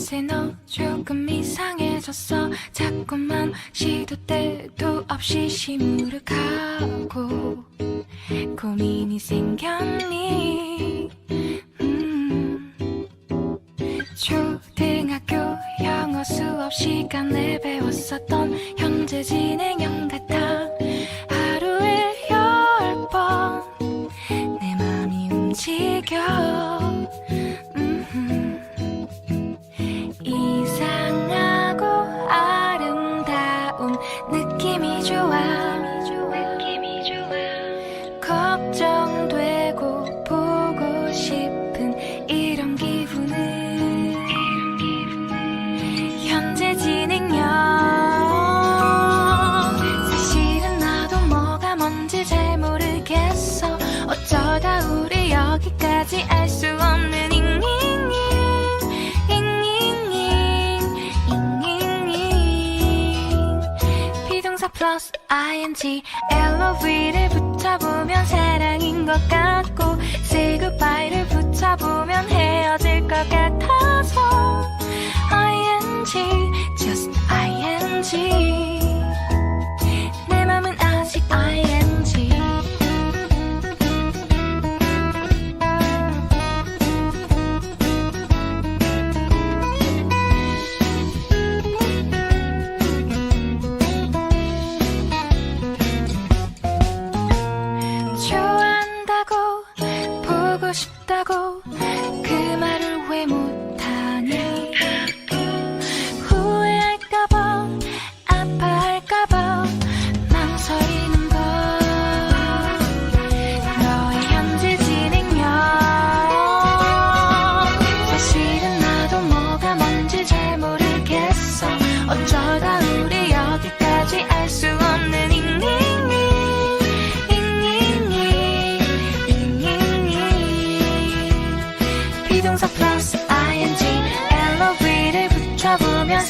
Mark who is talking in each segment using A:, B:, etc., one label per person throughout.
A: 요새 너 조금 이상해졌어 자꾸만 시도 때도 없이 시무룩하고 고민이 생겼니 음. 초등학교 영어 수업 시간에 배웠었던 여기까지 알 수 없는 잉잉잉 잉잉잉 잉잉잉 비동사 플러스 ing LOV를 붙여보면 사랑인 것 같고 say goodbye를 붙여보면 헤어질 것 같아서 ing just ing 내 맘은 아직 ing 싶다고 그 말을 왜 못 California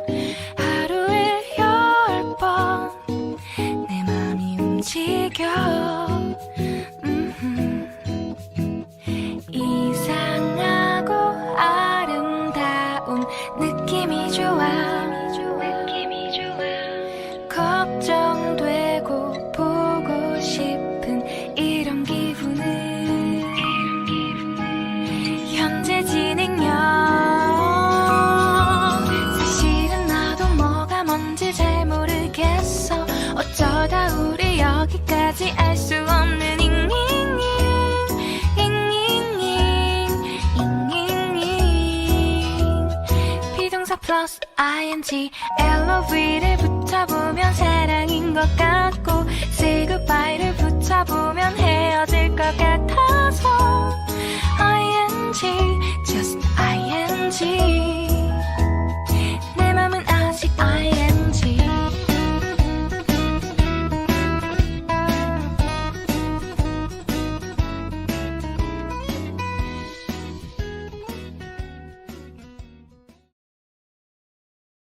A: go. Ing LOV를 붙여보면 사랑인 것 같고 say goodbye를 붙여보면 헤어질 것 같아서 ing just ing